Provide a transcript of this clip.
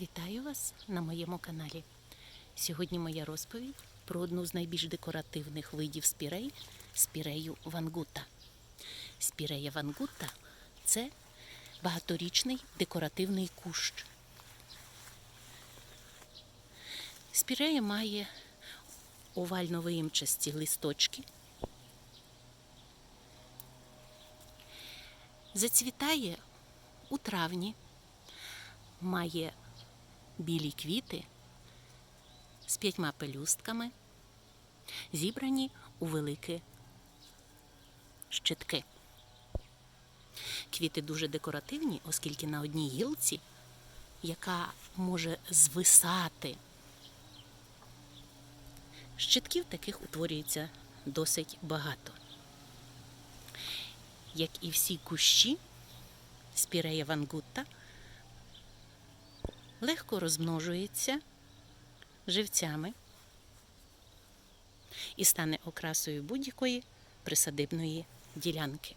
Вітаю вас на моєму каналі. Сьогодні моя розповідь про одну з найбільш декоративних видів спірей спірею вангута. Спірея вангута це багаторічний декоративний кущ. Спірея має овально виємчасті листочки. Зацвітає у травні, має білі квіти з п'ятьма пелюстками, зібрані у великі щитки. Квіти дуже декоративні, оскільки на одній гілці, яка може звисати. Щитків таких утворюється досить багато. Як і всі кущі спірея вангутта, легко розмножується живцями і стане окрасою будь-якої присадибної ділянки.